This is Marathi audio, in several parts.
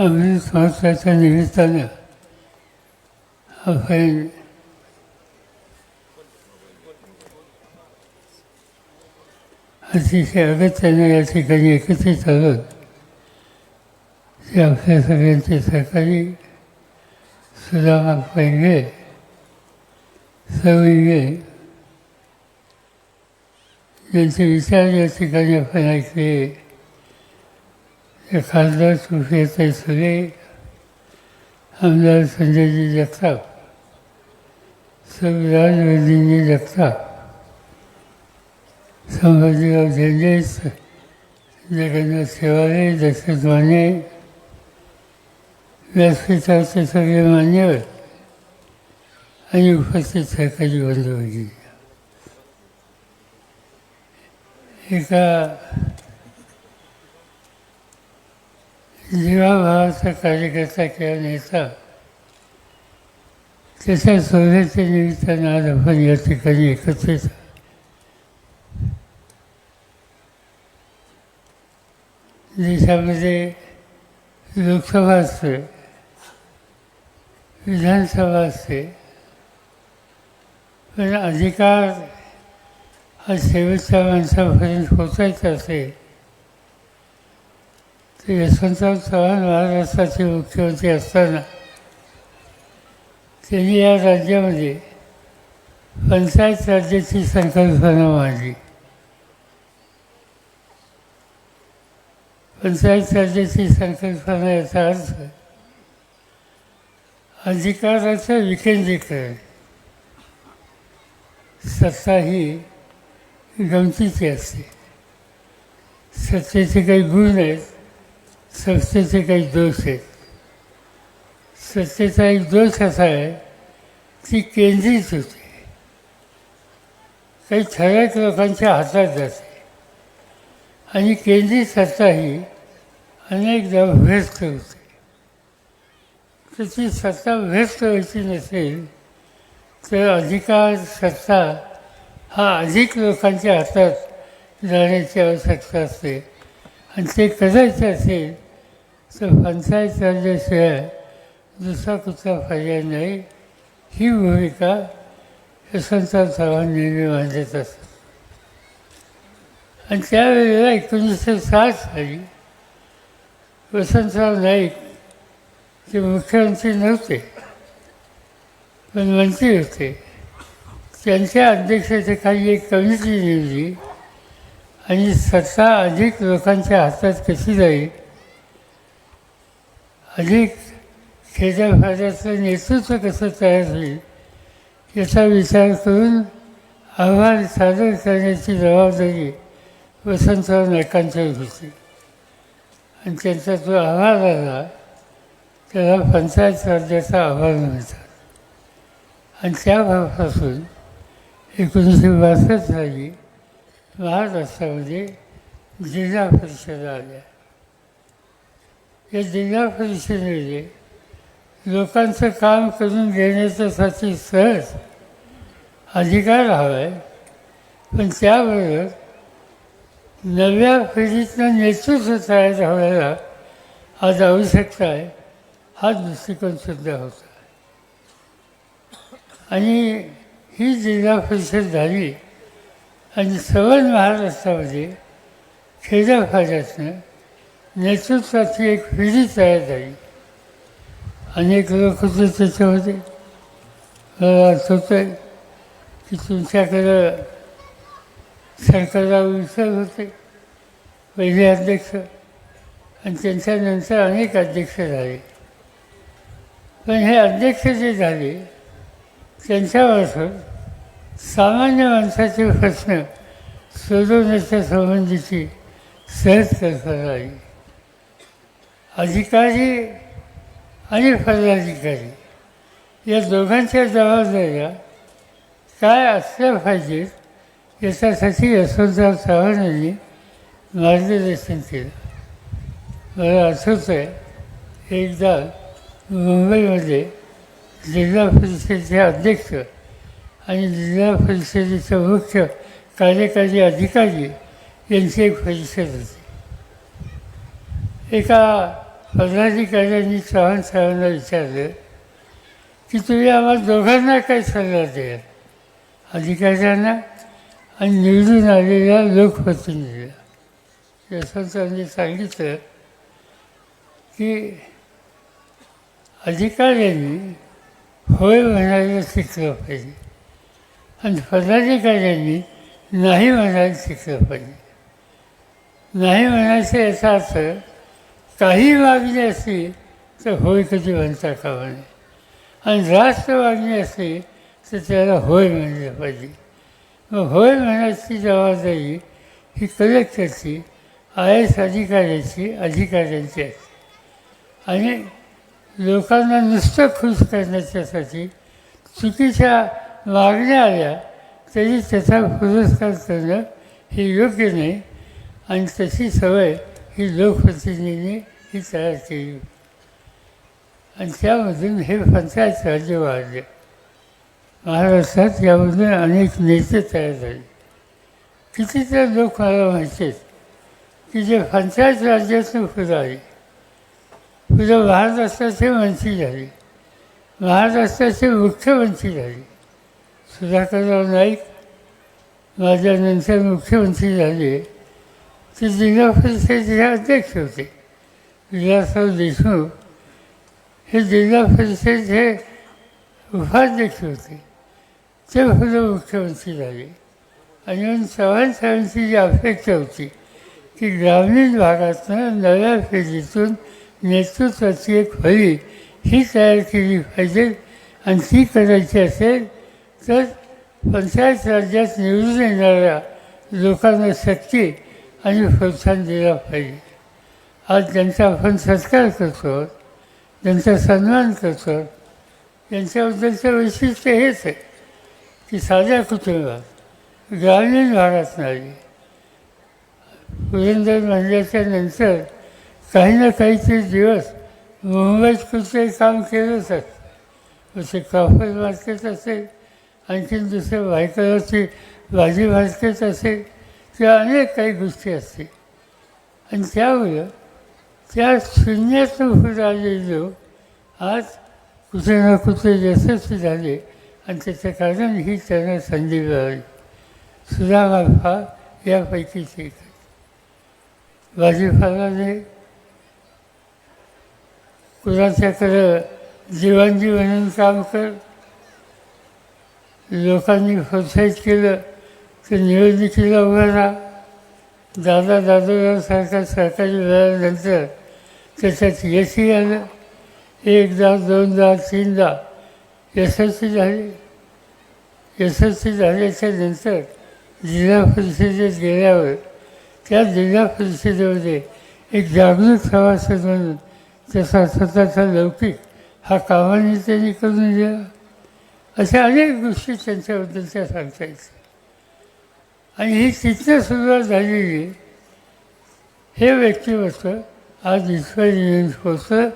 यांच्या संस्थेच्या निमित्तानं आपण अतिशय अगत्यानं या ठिकाणी एकत्रित आहोत. ते आपल्या सगळ्यांचे सहकारी सुदामा पैंगे सविंगे यांचे विचार या ठिकाणी आपण ऐकले. ते खासदार सुप्रियाताई सुरे आमदार संजयजी जगताप. संविधान जगताप. संभाजीराव झेंडे जगन्नाथ सेवारे दशरथ माने व्यासपीठाचे सगळे मान्यवर आणि उपस्थित सरकारी बंधू एका जीवाभावाचा कार्यकर्ता किंवा नेता. त्याच्या सोहळ्याच्या निमित्तानं आज आपण या ठिकाणी एकत्रित देशामध्ये लोकसभा असते विधानसभा असते पण अधिकार हा शेवटच्या माणसापर्यंत पोचायचा असेल यशवंतराव चव्हाण महाराष्ट्राचे मुख्यमंत्री असताना त्यांनी या राज्यामध्ये पंचायत राज्याची संकल्पना मांडली. पंचायत राज्याची संकल्पना याचा अर्थ अधिकाराचं विकेंद्रीकरण. सत्ता ही गमतीची असते. सत्तेचे काही गुण आहेत. संस्थेचे काही दोष आहेत. संस्थेचा एक दोष असा आहे ती केंद्रित होते काही ठराविक लोकांच्या हातात जाते आणि केंद्रित सत्ता ही अनेकदा व्यस्त होते. तर ती सत्ता व्यस्त व्हायची नसेल तर अधिकार सत्ता हा अधिक लोकांच्या हातात जाण्याची आवश्यकता असते. आणि ते करायचं असेल? तर पंचायत राज्याशिवाय दुसरा कुठला पर्याय नाही. ही भूमिका यशवंतराव चव्हाण नेहमी मांडत असतात आणि त्यावेळेला एकोणीसशे साठ साली वसंतराव नाईक ते मुख्यमंत्री नव्हते पण मंत्री होते. त्यांच्या अध्यक्षतेखाली एक कमिटी नेमली. आणि सत्ता अधिक लोकांच्या हातात कशी जाईल? अधिक खेड्यापाड्याचं नेतृत्व कसं तयार होईल? याचा विचार करून अहवाल सादर करण्याची जबाबदारी वसंतराव नायकांच्यावर होती आणि त्यांचा जो अहवाल आला त्याला पंचायत राज्याचा अहवाल म्हणतात. आणि त्यापासून एकोणीसशे बासष्ट साली महाराष्ट्रामध्ये जिल्हा परिषद आल्या. या जिल्हा परिषदेमध्ये लोकांचं काम करून घेण्याच्यासाठी सहज अधिकार हवा आहे पण त्याबरोबर नव्या पिढीतनं नेतृत्व तयार व्हायला आज आवश्यकता आहे हा दृष्टिकोनसुद्धा होता. आणि ही जिल्हा परिषद झाली आणि सवन महाराष्ट्रामध्ये खेड्यापाड्यातनं नेतृत्वाची एक पिढी तयार झाली. अनेक लोक होते त्याच्यामध्ये मला आठवतं की तुमच्याकडं सरकारला विसर होते पहिले अध्यक्ष आणि त्यांच्यानंतर अनेक अध्यक्ष झाले. पण हे अध्यक्ष जे झाले त्यांच्यामार्फत सामान्य माणसाचे प्रश्न सोडवण्याच्या संबंधीची सहज कल्पना आहे अधिकारी आणि पदाधिकारी या दोघांच्या जबाबदाऱ्या काय असल्या पाहिजेत याच्यासाठी यशवंतराव चव्हाण यांनी मार्गदर्शन केलं. मला आठवतं आहे एकदा मुंबईमध्ये जिल्हा परिषदेचे अध्यक्ष आणि जिल्हा परिषदेचे मुख्य कार्यकारी अधिकारी यांची एक परिषद होती. एका पदाधिकाऱ्यांनी चव्हाण साहेबांना विचारलं की तुम्ही आम्हाला दोघांना काय सल्ला द्याल? अधिकाऱ्यांना आणि निवडून आलेल्या लोकप्रतिनिधीला. यशवंतांनी सांगितलं की अधिकाऱ्यांनी होय म्हणायला शिकलं पाहिजे. आणि पदाधिकाऱ्यांनी नाही म्हणायला शिकलं पाहिजे नाही म्हणायचं याचा अर्थ काही मागणी असली तर होय कधी म्हणता कामा नये. आणि जास्त मागणी असली तर त्याला होय म्हणलं पाहिजे. मग होय म्हणायची जबाबदारी ही कलेक्टरची आय एस अधिकाऱ्याची अधिकाऱ्यांची असते आणि लोकांना नुसतं खुश करण्याच्यासाठी चुकीच्या मागण्या आल्या तरी त्याचा पुरस्कार करणं हे योग्य नाही. आणि तशी सवय ही लोकप्रतिनिधींनी ही तयार केली. आणि त्यामधून हे पंचायत राज्य वाढले. महाराष्ट्रात यामधून अनेक नेते तयार झाले. कितीतर लोक मला माहिती आहेत की जे पंचायत राज्यातून पुढे आले. पुढे महाराष्ट्राचे मंत्री झाले. महाराष्ट्राचे मुख्यमंत्री झाले. सुधाकरराव नाईक माझ्यानंतर मुख्यमंत्री झाले. ते जिल्हा परिषदेचे अध्यक्ष होते. विलासराव देशमुख हे जिल्हा परिषदेचे उपाध्यक्ष होते. ते पुढे मुख्यमंत्री झाले. आणि चव्हाण साहेबांची जी अपेक्षा होती की ग्रामीण भागातनं नव्या पिढीतून नेतृत्वाची एक फळी ही तयार केली पाहिजे आणि ती करायची असेल तर पंचायत राज्यात निवडून येणाऱ्या लोकांना शक्ती आणि प्रोत्साहन दिलं पाहिजे. आज ज्यांचा आपण सत्कार करतो ज्यांचा सन्मान करतो त्यांच्याबद्दलचं वैशिष्ट्य हेच आहे की साध्या कुटुंबात ग्रामीण भागात नाही पुरंदर म्हणल्याच्या नंतर काही ना काहीतरी दिवस मुंबईत कुठेही काम केलंच असतं. जसे कापड मार्केट असेल आणखीन दुसरं भायकराची भाजी भाजकेच असेल किंवा अनेक काही गोष्टी असतील. आणि त्यामुळं त्या शून्यातून पुढे आलेले लोक आज कुठे ना कुठे यशस्वी झाले. आणि त्याचं कारण ही त्यांना संधी मिळाली सुदामा यापैकीच एक आहे. भाजीपालाने कुणाच्याकडं जीवन म्हणून काम कर लोकांनी प्रोत्साहित केलं तर निवडणुकीला उभं राहा दादा दादोरावसारख्या सरकारी वेळानंतर त्याच्यात यशही आलं. एकदा दोनदा तीनदा यशस्वी झाले. यशस्वी झाल्याच्यानंतर जिल्हा परिषदेत गेल्यावर त्या जिल्हा परिषदेमध्ये एक जागरूक सभासद म्हणून त्याचा स्वतःचा लौकिक हा कामाने त्यांनी करून दिला. अशा अनेक गोष्टी त्यांच्याबद्दलच्या सांगता येतील. आणि ही तिथनं सुरुवात झालेली हे व्यक्तिमत्व आज इतकं होतं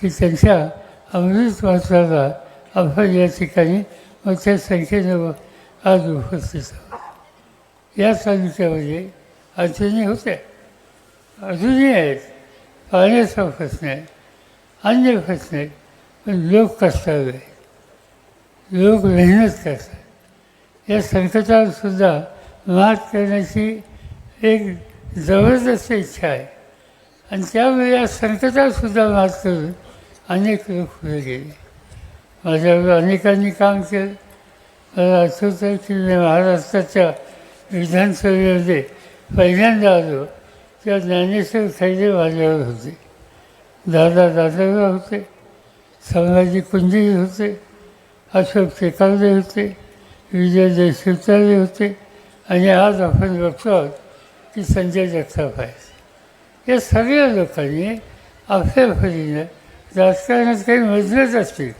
की त्यांच्या अमृत वाचाला आपण या ठिकाणी मोठ्या संख्येनं आज उपस्थित आहोत. या तालुक्यामध्ये अडचणी होत्या. अजूनही आहेत. पाण्याचा प्रश्न आहे अन्य प्रश्न आहे पण लोक कष्टाळू आहे लोक मेहनत करतात. या संकटावरसुद्धा मात करण्याची एक जबरदस्त इच्छा आहे. आणि त्यामुळे या संकटातसुद्धा मात करून अनेक लोक पुढे गेले. माझ्यावर अनेकांनी काम केलं. मला आठवतं की मी महाराष्ट्राच्या विधानसभेमध्ये पहिल्यांदा आलो. तेव्हा ज्ञानेश्वर खैरे माझ्यावर होते. दादा दादाराव होते. संभाजी कुंजी होते. अशोक शेकावले होते विजय देशमुखले होते आणि आज आपण बघतो आहोत की संजय जगताप आहेत या सगळ्या लोकांनी आपल्या परीनं राजकारणात काही मजलच असतील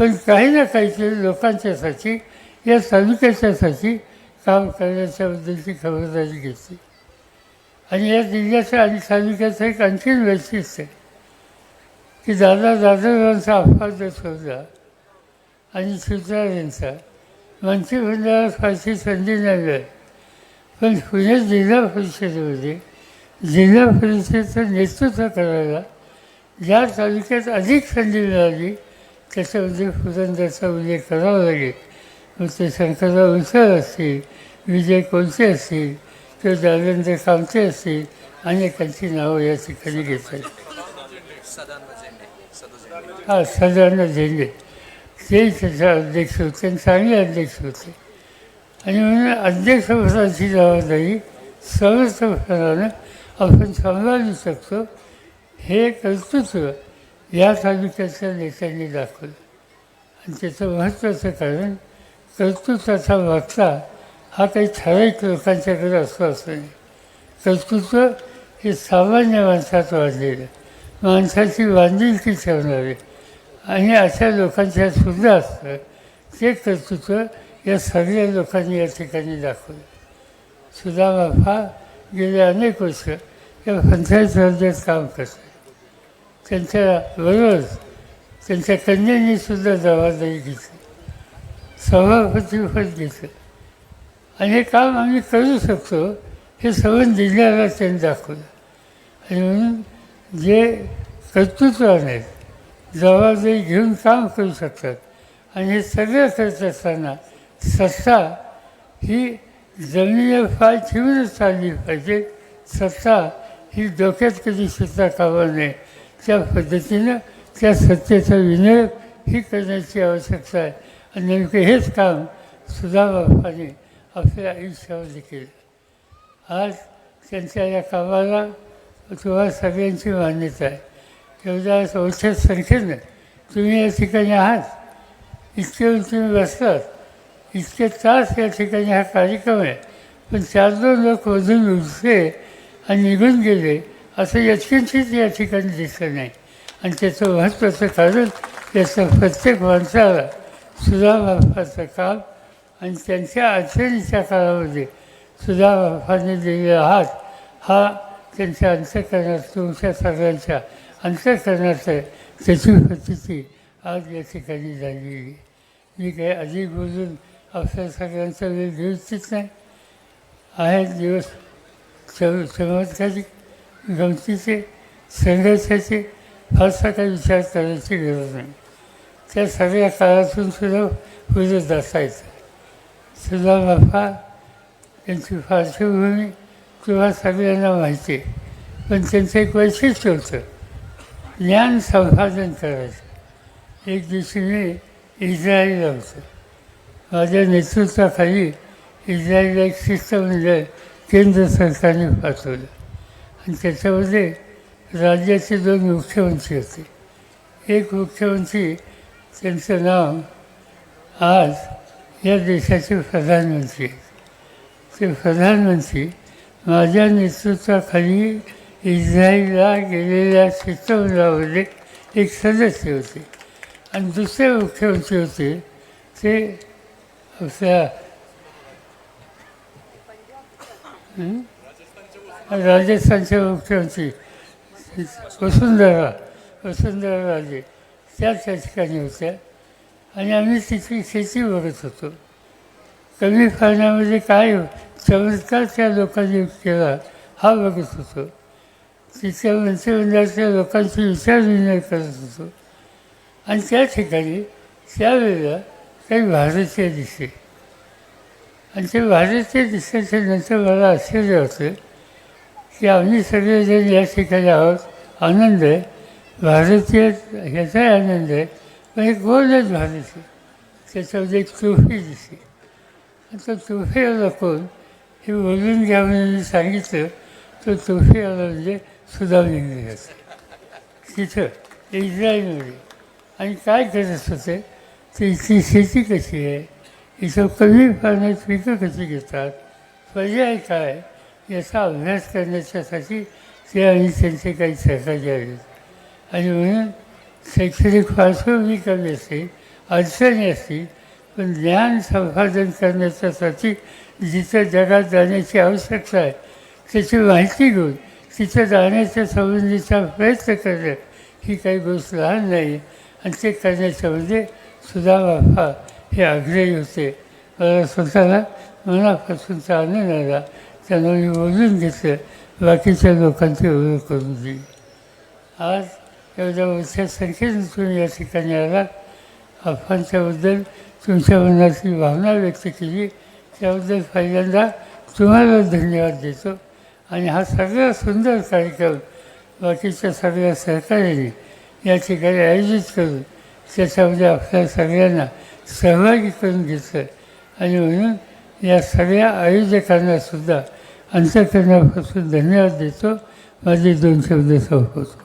पण काही ना काहीतरी लोकांच्यासाठी या तालुक्याच्यासाठी काम करण्याच्याबद्दलची खबरदारी घेतली. आणि या जिल्ह्याचं आणि तालुक्याचं एक आणखीन वैशिष्ट्य आहे की दादा दादारावांचा अपवाद सोडला आणि सुतार मंत्रिमंडळात फारशी संधी नाही मिळाली पण पुणे जिल्हा परिषदेमध्ये जिल्हा परिषदेचं नेतृत्व करायला ज्या तालुक्यात अधिक संधी मिळाली त्याच्यामध्ये पुरंदरचा उल्लेख करावा लागेल. मग ते शंकरराव उसळ असतील विजय कोलते असतील किंवा दावेंद्र कामते असतील अनेकांची नावं या ठिकाणी घेत आहेत हा सदानंद झेंडे. ते त्याचे अध्यक्ष होते आणि चांगले अध्यक्ष होते. आणि म्हणून अध्यक्षपदाची जबाबदारी समर्थपणानं आपण सांभाळू शकतो हे कर्तृत्व या तालुक्याच्या नेत्यांनी दाखवलं. आणि त्याचं महत्त्वाचं कारण कर्तृत्वाचा वागता हा काही ठराविक लोकांच्याकडे असतो असं नाही. कर्तृत्व हे सामान्य माणसात वाढलेलं माणसाची बांधिलकी ठेवणारे आणि अशा लोकांच्या सुद्धा असतं. ते कर्तृत्व या सगळ्या लोकांनी या ठिकाणी दाखवलं. सुदामाफा गेले अनेक वर्ष या पंचायत राज्यात काम करतात. त्यांच्याबरोबर त्यांच्या कन्यांनी सुद्धा जबाबदारी घेतली. सभापतीपद घेतलं. आणि हे काम आम्ही करू शकतो हे सगळं दिल्याला त्यांनी दाखवलं. आणि म्हणून जे कर्तृत्व आहेत जबाबदारी घेऊन काम करू शकतात. आणि हे सगळं करत असताना सत्ता ही जमिनीवर फार ठेवूनच चालली पाहिजे. सत्ता ही डोक्यात कधी सुद्धा कामा नये. त्या पद्धतीनं त्या सत्तेचा विनियोग ही करण्याची आवश्यकता आहे. आणि नेमकं हेच काम सुधाबापाने आपल्या आयुष्यामध्ये केलं आज त्यांच्या या कामाला तुम्हाला सगळ्यांची मान्यता आहे. एवढ्या ओळखत संख्येनं तुम्ही या ठिकाणी आहात. इतके तुम्ही बसलात इतके तास या ठिकाणी हा कार्यक्रम आहे. पण चार दोन लोक मधून उठले आणि निघून गेले असं यत्किंचित या ठिकाणी दिसलं नाही. आणि त्याचं महत्त्वाचं कारण त्याचं प्रत्येक माणसाला सुधाबापाचं काम आणि त्यांच्या अडचणीच्या काळामध्ये सुधाबापाने दिलेला हात हा त्यांच्या अंतकरणात तुमच्या सगळ्यांच्या अंतकरणात त्याची प्रचिती आज या ठिकाणी झालेली आहे. मी काही अधिक बोलून आपल्या सगळ्यांचा वेळ घेऊ इच्छित नाही. आहे दिवस चम चमत्कारिक गमतीचे संघर्षाचे फारसा काही विचार करायची गरज नाही. त्या सगळ्या काळातून सुद्धा पुढे दसायचं सुद्धा बापा त्यांची पार्श्वभूमी किंवा सगळ्यांना माहिती आहे. पण त्यांचं एक वैशिष्ट्य होतं ज्ञान संपादन करायचं. एक दिवशी मी इस्रायलला होतो माझ्या नेतृत्वाखाली इस्रायलला एक शिष्टमंडळ म्हणजे केंद्र सरकारने पाठवलं. आणि त्याच्यामध्ये राज्याचे दोन मुख्यमंत्री होते. एक मुख्यमंत्री त्यांचं नाव आज या देशाचे प्रधानमंत्री आहेत. ते प्रधानमंत्री माझ्या नेतृत्वाखाली इस्रायलला गेलेल्या शिष्टमंडळामध्ये एक सदस्य होते. आणि दुसरे मुख्यमंत्री होते ते आपल्या राजस्थानचे मुख्यमंत्री वसुंधरा वसुंधरा राजे त्या त्या ठिकाणी होत्या. आणि आम्ही तिथली शेती बघत होतो. कमी पाण्यामध्ये काय चमत्कार त्या लोकांनी केला हा बघत होतो. तिथल्या मंत्रिमंडळातल्या लोकांची विचारविनिमय करत होतो. आणि त्या ठिकाणी त्यावेळेला काही भारतीय दिसले. आणि ते भारतीय दिसल्याच्या नंतर मला आश्चर्य होतं की आम्ही सगळेजण या ठिकाणी आहोत. आनंद आहे. भारतीय ह्याचाही आनंद आहे. पण हे गोलच भारतीय? त्याच्यामध्ये एक तोफी दिसली. आणि तो तोफीवाला कोण? हे बोलून घ्या म्हणून मी सांगितलं. तो आला म्हणजे सुदाम इंग्रज तिथं इस्रायलमध्ये. आणि काय करत होते? ते इथली शेती कशी आहे? इथं कमी प्रमाणात पिकं कशी घेतात? पर्याय काय याचा अभ्यास करण्याच्यासाठी ते आणि त्यांचे काही सहकारी आहेत. आणि म्हणून शैक्षणिक पार्श्वभूमी कमी असते अडचणी असतील पण ज्ञान संपादन करण्याच्यासाठी जिथं जगात जाण्याची आवश्यकता आहे त्याची माहिती घेऊन तिथं जाण्याच्या संबंधीचा प्रयत्न करणं ही काही गोष्ट लहान नाही. आणि ते करण्याच्यामध्ये म्हणजे सुधा बाफा हे आग्रही होते. मला स्वतःला मनापासूनचा आनंद आला त्यांना मी बोलून घेतलं. बाकीच्या लोकांची ओळख करून दिली आज एवढ्या मोठ्या संख्येने तुम्ही या ठिकाणी आला अफांच्याबद्दल तुमच्या मनातली भावना व्यक्त केली. त्याबद्दल पहिल्यांदा तुम्हाला धन्यवाद देतो. आणि हा सगळा सुंदर कार्यक्रम बाकीच्या सगळ्या सहकार्याने या ठिकाणी आयोजित करून त्याच्यामध्ये आपल्या सगळ्यांना सहभागी करून घेतलं. आणि म्हणून या सगळ्या आयोजकांनासुद्धा अंतकरणापासून धन्यवाद देतो. माझे दोन शब्द संपवतो.